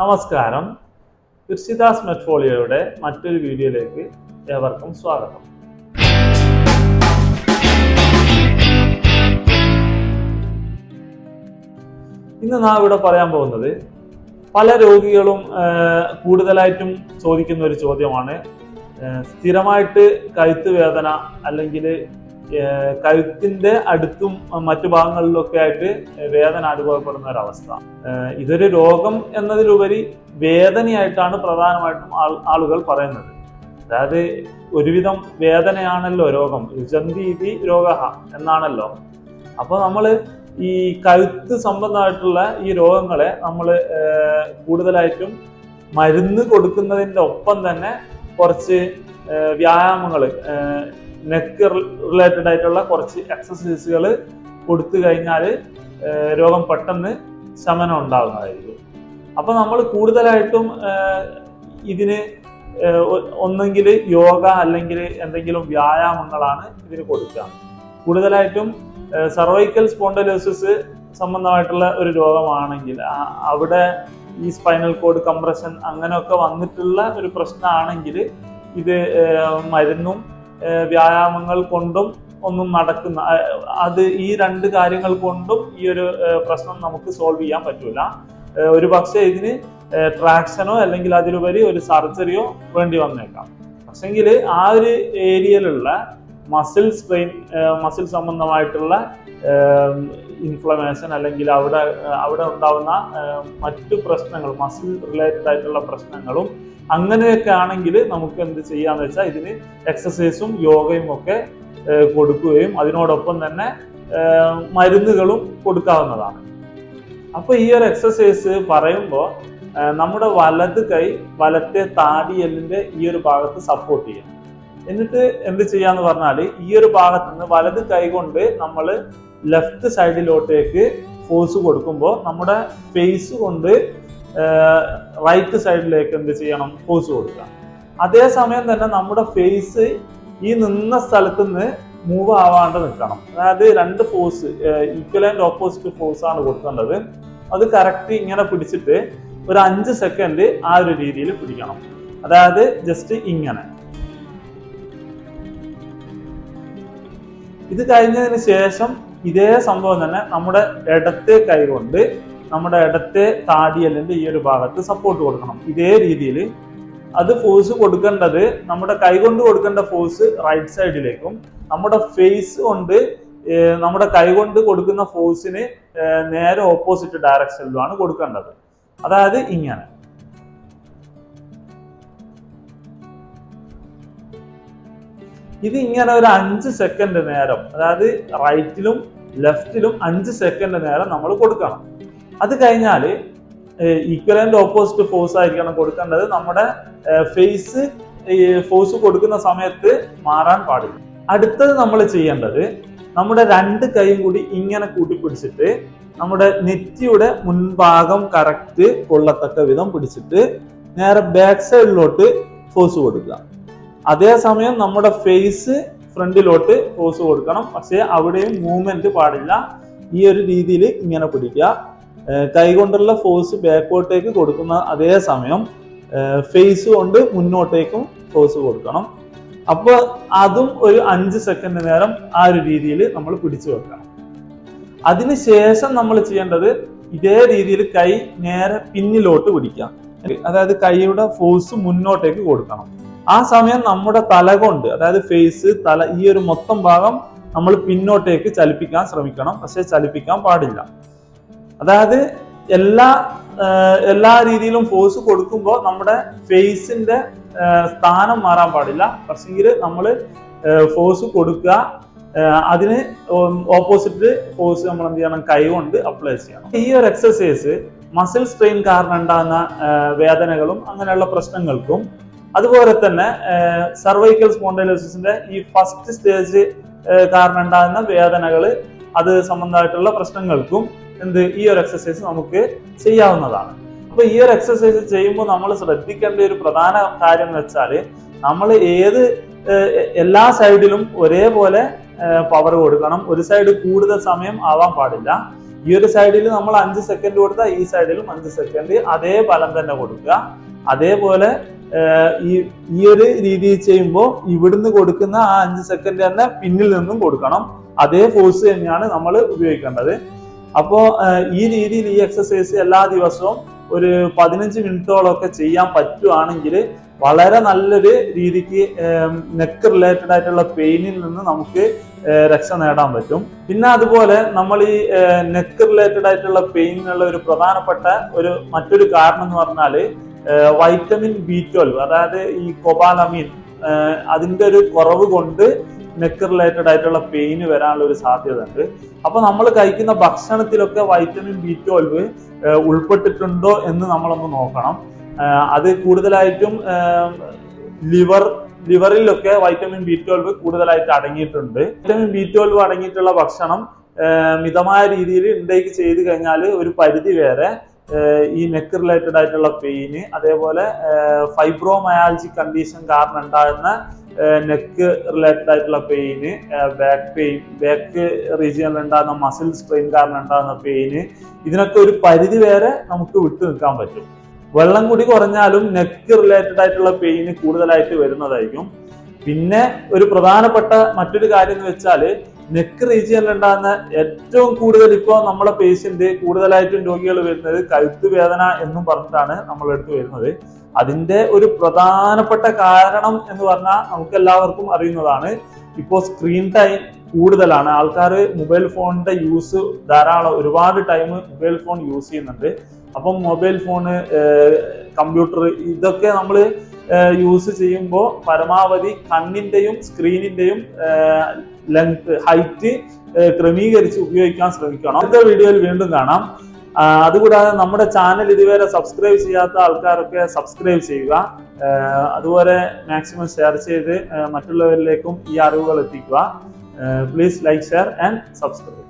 നമസ്കാരം. കൃഷിദാസ് മെറ്റ്ഫോളിയോയുടെ മറ്റൊരു വീഡിയോയിലേക്ക് ഏവർക്കും സ്വാഗതം. ഇന്ന് നാം ഇവിടെ പറയാൻ പോകുന്നത് പല രോഗികളും കൂടുതലായിട്ടും ചോദിക്കുന്ന ഒരു ചോദ്യമാണ്. സ്ഥിരമായിട്ട് കഴുത്ത് വേദന അല്ലെങ്കിൽ കഴുത്തിന്റെ അടുത്തും മറ്റു ഭാഗങ്ങളിലൊക്കെ ആയിട്ട് വേദന അനുഭവപ്പെടുന്ന ഒരവസ്ഥ. ഇതൊരു രോഗം എന്നതിലുപരി വേദനയായിട്ടാണ് പ്രധാനമായിട്ടും ആളുകൾ പറയുന്നത്. അതായത് ഒരുവിധം വേദനയാണല്ലോ രോഗം. രുചന്തീതി രോഗ എന്നാണല്ലോ. അപ്പൊ നമ്മൾ ഈ കഴുത്ത് സംബന്ധമായിട്ടുള്ള ഈ രോഗങ്ങളെ നമ്മൾ കൂടുതലായിട്ടും മരുന്ന് കൊടുക്കുന്നതിന്റെ ഒപ്പം തന്നെ കുറച്ച് വ്യായാമങ്ങൾ നെക്ക് റിലേറ്റഡ് ആയിട്ടുള്ള കുറച്ച് എക്സസൈസുകൾ കൊടുത്തു കഴിഞ്ഞാൽ രോഗം പെട്ടെന്ന് ശമനം ഉണ്ടാകുന്നതായിരിക്കും അപ്പം നമ്മൾ കൂടുതലായിട്ടും ഇതിന് ഒന്നെങ്കിൽ യോഗ അല്ലെങ്കിൽ എന്തെങ്കിലും വ്യായാമങ്ങളാണ് ഇതിന് കൊടുക്കുക. കൂടുതലായിട്ടും സർവൈക്കൽ സ്പോണ്ടലോസിസ് സംബന്ധമായിട്ടുള്ള ഒരു രോഗമാണെങ്കിൽ അവിടെ ഈ സ്പൈനൽ കോഡ് കംപ്രഷൻ അങ്ങനെയൊക്കെ വന്നിട്ടുള്ള ഒരു പ്രശ്നമാണെങ്കിൽ ഇത് മരുന്നും വ്യായാമങ്ങൾ കൊണ്ടും ഒന്നും നടക്കുന്ന അത് ഈ രണ്ട് കാര്യങ്ങൾ കൊണ്ടും ഈ ഒരു പ്രശ്നം നമുക്ക് സോൾവ് ചെയ്യാൻ പറ്റൂല. ഒരു പക്ഷേ ഇതിന് ട്രാക്ഷനോ അല്ലെങ്കിൽ അതിലുപരി ഒരു സർജറിയോ വേണ്ടി വന്നേക്കാം. പക്ഷെങ്കിൽ ആ ഒരു ഏരിയയിലുള്ള മസിൽ സ്ട്രെയിൻ മസിൽ സംബന്ധമായിട്ടുള്ള ഇൻഫ്ലമേഷൻ അല്ലെങ്കിൽ അവിടെ അവിടെ ഉണ്ടാവുന്ന മറ്റു പ്രശ്നങ്ങൾ മസിൽ റിലേറ്റഡ് ആയിട്ടുള്ള പ്രശ്നങ്ങളും അങ്ങനെയൊക്കെ ആണെങ്കിൽ നമുക്ക് എന്ത് ചെയ്യാന്ന് വെച്ചാൽ ഇതിന് എക്സസൈസും യോഗയും ഒക്കെ കൊടുക്കുകയും അതിനോടൊപ്പം തന്നെ മരുന്നുകളും കൊടുക്കാവുന്നതാണ്. അപ്പൊ ഈ ഒരു എക്സസൈസ് പറയുമ്പോൾ നമ്മുടെ വലത് കൈ വലത്തെ താടിയെല്ലിന്റെ ഈ ഒരു ഭാഗത്ത് സപ്പോർട്ട് ചെയ്യാം എന്നിട്ട് എന്ത് ചെയ്യാന്ന് പറഞ്ഞാൽ ഈ ഒരു ഭാഗത്ത് നിന്ന് വലത് കൈ കൊണ്ട് നമ്മൾ ലെഫ്റ്റ് സൈഡിലോട്ടേക്ക് ഫോഴ്സ് കൊടുക്കുമ്പോൾ നമ്മുടെ ഫേസ് കൊണ്ട് റൈറ്റ് സൈഡിലേക്ക് എന്ത് ചെയ്യണം? ഫോഴ്സ് കൊടുക്കുക. അതേസമയം തന്നെ നമ്മുടെ ഫേസ് ഈ നിന്ന സ്ഥലത്ത് നിന്ന് മൂവ് ആവാണ്ട് നിൽക്കണം. അതായത് രണ്ട് force equal and opposite force ആണ് കൊടുക്കേണ്ടത്. അത് കറക്റ്റ് ഇങ്ങനെ പിടിച്ചിട്ട് ഒരു അഞ്ച് സെക്കൻഡ് ആ ഒരു രീതിയിൽ പിടിക്കണം. അതായത് ജസ്റ്റ് ഇങ്ങനെ. ഇത് കഴിഞ്ഞതിന് ശേഷം ഇതേ സംഭവം തന്നെ നമ്മുടെ ഇടത്തെ കൈ കൊണ്ട് നമ്മുടെ ഇടത്തെ താടിയല്ലിന്റെ ഈ ഒരു ഭാഗത്ത് സപ്പോർട്ട് കൊടുക്കണം. ഇതേ രീതിയിൽ അത് ഫോഴ്സ് കൊടുക്കേണ്ടത് നമ്മുടെ കൈ കൊണ്ട് കൊടുക്കേണ്ട ഫോഴ്സ് റൈറ്റ് സൈഡിലേക്കും നമ്മുടെ ഫേസ് കൊണ്ട് നമ്മുടെ കൈ കൊണ്ട് കൊടുക്കുന്ന ഫോഴ്സിന് നേരെ ഓപ്പോസിറ്റ് ഡയറക്ഷനിലുമാണ് കൊടുക്കേണ്ടത്. അതായത് ഇങ്ങനെ. ഇത് ഇങ്ങനെ ഒരു അഞ്ച് സെക്കൻഡ് നേരം അതായത് റൈറ്റിലും ലെഫ്റ്റിലും അഞ്ച് സെക്കൻഡ് നേരം നമ്മൾ കൊടുക്കണം. അത് കഴിഞ്ഞാൽ ഈക്വലന്റ് ഓപ്പോസിറ്റ് ഫോഴ്സ് ആയിരിക്കണം കൊടുക്കേണ്ടത്. നമ്മുടെ ഫേസ് ഫോഴ്സ് കൊടുക്കുന്ന സമയത്ത് മാറാൻ പാടില്ല. അടുത്തത് നമ്മൾ ചെയ്യേണ്ടത് നമ്മുടെ രണ്ട് കൈയും കൂടി ഇങ്ങനെ കൂട്ടിപ്പിടിച്ചിട്ട് നമ്മുടെ നെറ്റിയുടെ മുൻഭാഗം കറക്റ്റ് കൊള്ളത്തക്ക വിധം പിടിച്ചിട്ട് നേരെ ബാക്ക് സൈഡിലോട്ട് ഫോഴ്സ് കൊടുക്കുക. അതേസമയം നമ്മുടെ ഫേസ് ഫ്രണ്ടിലോട്ട് ഫോഴ്സ് കൊടുക്കണം. പക്ഷേ അവിടെയും മൂവ്മെന്റ് പാടില്ല. ഈ ഒരു രീതിയിൽ ഇങ്ങനെ പിടിക്കുക. കൈകൊണ്ടുള്ള ഫോഴ്സ് ബാക്കോട്ടേക്ക് കൊടുക്കുന്ന അതേ സമയം ഫേസ് കൊണ്ട് മുന്നോട്ടേക്കും ഫോഴ്സ് കൊടുക്കണം. അപ്പോൾ അതും ഒരു അഞ്ച് സെക്കൻഡ് നേരം ആ ഒരു രീതിയിൽ നമ്മൾ പിടിച്ചു വെക്കണം. അതിനുശേഷം നമ്മൾ ചെയ്യേണ്ടത് ഇതേ രീതിയിൽ കൈ നേരെ പിന്നിലോട്ട് പിടിക്കാം. അതായത് കൈയുടെ ഫോഴ്സ് മുന്നോട്ടേക്ക് കൊടുക്കണം. ആ സമയം നമ്മുടെ തല കൊണ്ട് അതായത് ഫേസ് തല ഈ ഒരു മൊത്തം ഭാഗം നമ്മൾ പിന്നോട്ടേക്ക് ചലിപ്പിക്കാൻ ശ്രമിക്കണം. പക്ഷെ ചലിപ്പിക്കാൻ പാടില്ല. അതായത് എല്ലാ എല്ലാ രീതിയിലും ഫോഴ്സ് കൊടുക്കുമ്പോൾ നമ്മുടെ ഫേസിന്റെ സ്ഥാനം മാറാൻ പാടില്ല. പക്ഷെങ്കിൽ നമ്മൾ ഫോഴ്സ് കൊടുക്കുക അതിന് ഓപ്പോസിറ്റ് ഫോഴ്സ് നമ്മൾ എന്ത് ചെയ്യണം? കൈ കൊണ്ട് അപ്ലൈ ചെയ്യണം. ഈ ഒരു എക്സസൈസ് മസിൽ സ്ട്രെയിൻ കാരണം ഉണ്ടാകുന്ന വേദനകളും അങ്ങനെയുള്ള പ്രശ്നങ്ങൾക്കും അതുപോലെ തന്നെ സർവൈക്കൽ സ്പോണ്ടൈലോസിന്റെ ഈ ഫസ്റ്റ് സ്റ്റേജ് കാരണം ഉണ്ടാകുന്ന വേദനകൾ അത് സംബന്ധമായിട്ടുള്ള പ്രശ്നങ്ങൾക്കും എന്ത്? ഈ ഒരു എക്സസൈസ് നമുക്ക് ചെയ്യാവുന്നതാണ്. അപ്പൊ ഈ ഒരു എക്സസൈസ് ചെയ്യുമ്പോൾ നമ്മൾ ശ്രദ്ധിക്കേണ്ട ഒരു പ്രധാന കാര്യം എന്ന് വെച്ചാൽ നമ്മൾ ഏത് എല്ലാ സൈഡിലും ഒരേപോലെ പവർ കൊടുക്കണം. ഒരു സൈഡ് കൂടുതൽ സമയം ആവാൻ പാടില്ല. ഈ ഒരു സൈഡിൽ നമ്മൾ അഞ്ച് സെക്കൻഡ് കൊടുത്താൽ ഈ സൈഡിലും അഞ്ച് സെക്കൻഡ് അതേ ഫലം തന്നെ കൊടുക്കുക. അതേപോലെ ഈ ഈ ഒരു രീതി ചെയ്യുമ്പോൾ ഇവിടുന്ന് കൊടുക്കുന്ന ആ അഞ്ച് സെക്കൻഡ് തന്നെ പിന്നിൽ നിന്നും കൊടുക്കണം. അതേ ഫോഴ്സ് തന്നെയാണ് നമ്മൾ ഉപയോഗിക്കേണ്ടത്. അപ്പോൾ ഈ രീതിയിൽ ഈ എക്സസൈസ് എല്ലാ ദിവസവും ഒരു പതിനഞ്ച് മിനിറ്റോളമൊക്കെ ചെയ്യാൻ പറ്റുവാണെങ്കിൽ വളരെ നല്ലൊരു രീതിക്ക് നെക്ക് റിലേറ്റഡ് ആയിട്ടുള്ള പെയിനിൽ നിന്ന് നമുക്ക് രക്ഷ നേടാൻ പറ്റും. പിന്നെ അതുപോലെ നമ്മൾ ഈ നെക്ക് റിലേറ്റഡ് ആയിട്ടുള്ള പെയിനുള്ള ഒരു പ്രധാനപ്പെട്ട ഒരു മറ്റൊരു കാരണം എന്ന് പറഞ്ഞാൽ വൈറ്റമിൻ ബി ട്വൽവ് അതായത് ഈ കൊബാലമീൻ അതിന്റെ ഒരു കുറവ് കൊണ്ട് നെക്ക് റിലേറ്റഡ് ആയിട്ടുള്ള പെയിന് വരാനുള്ള ഒരു സാധ്യത ഉണ്ട് അപ്പൊ നമ്മൾ കഴിക്കുന്ന ഭക്ഷണത്തിലൊക്കെ വൈറ്റമിൻ ബി ട്വൽവ് ഉൾപ്പെട്ടിട്ടുണ്ടോ എന്ന് നമ്മളൊന്ന് നോക്കണം. അത് കൂടുതലായിട്ടും ലിവർ ലിവറിലൊക്കെ വൈറ്റമിൻ ബി ട്വൽവ് കൂടുതലായിട്ട് അടങ്ങിയിട്ടുണ്ട്. വൈറ്റമിൻ ബി ട്വൽവ് അടങ്ങിയിട്ടുള്ള ഭക്ഷണം മിതമായ രീതിയിൽ ഇൻടേക്ക് ചെയ്ത് കഴിഞ്ഞാൽ ഒരു പരിധി വരെ ഈ നെക്ക് റിലേറ്റഡ് ആയിട്ടുള്ള പെയിന് അതേപോലെ ഫൈബ്രോമയാൾജി കണ്ടീഷൻ കാരണം ഉണ്ടാകുന്ന നെക്ക് റിലേറ്റഡ് ആയിട്ടുള്ള പെയിന് ബാക്ക് പെയിൻ ബാക്ക് റീജിയനിൽ ഉണ്ടാകുന്ന മസിൽ സ്ട്രെയിൻ കാരണം ഉണ്ടാകുന്ന പെയിന് ഇതിനൊക്കെ ഒരു പരിധി വരെ നമുക്ക് വിട്ടു നിൽക്കാൻ പറ്റും. വെള്ളം കൂടി കുറഞ്ഞാലും നെക്ക് റിലേറ്റഡ് ആയിട്ടുള്ള പെയിന് കൂടുതലായിട്ട് വരുന്നതായിരിക്കും. പിന്നെ ഒരു പ്രധാനപ്പെട്ട മറ്റൊരു കാര്യം എന്ന് വെച്ചാൽ നെക്ക് റീജിയനിൽ ഉണ്ടാകുന്ന ഏറ്റവും കൂടുതൽ ഇപ്പോൾ നമ്മുടെ പേഷ്യന്റ് കൂടുതലായിട്ടും രോഗികൾ വരുന്നത് കഴുത്ത് വേദന എന്നും പറഞ്ഞിട്ടാണ് നമ്മളെ അടുത്ത് വരുന്നത്. അതിന്റെ ഒരു പ്രധാനപ്പെട്ട കാരണം എന്ന് പറഞ്ഞാൽ നമുക്ക് എല്ലാവർക്കും അറിയുന്നതാണ്. ഇപ്പോൾ സ്ക്രീൻ ടൈം കൂടുതലാണ്. ആൾക്കാർ മൊബൈൽ ഫോണിന്റെ യൂസ് ധാരാളം ഒരുപാട് ടൈം മൊബൈൽ ഫോൺ യൂസ് ചെയ്യുന്നുണ്ട്. അപ്പം മൊബൈൽ ഫോണ് കമ്പ്യൂട്ടർ ഇതൊക്കെ നമ്മൾ യൂസ് ചെയ്യുമ്പോൾ പരമാവധി കണ്ണിന്റെയും സ്ക്രീനിന്റെയും ലെങ്ത് ഹൈറ്റ് ക്രമീകരിച്ച് ഉപയോഗിക്കാൻ ശ്രമിക്കണം. അടുത്ത വീഡിയോയിൽ വീണ്ടും കാണാം. അതുകൂടാതെ നമ്മുടെ ചാനൽ ഇതുവരെ സബ്സ്ക്രൈബ് ചെയ്യാത്ത ആൾക്കാരൊക്കെ സബ്സ്ക്രൈബ് ചെയ്യുക. അതുപോലെ മാക്സിമം ഷെയർ ചെയ്ത് മറ്റുള്ളവരിലേക്കും ഈ അറിവുകൾ എത്തിക്കുക. Please like share and subscribe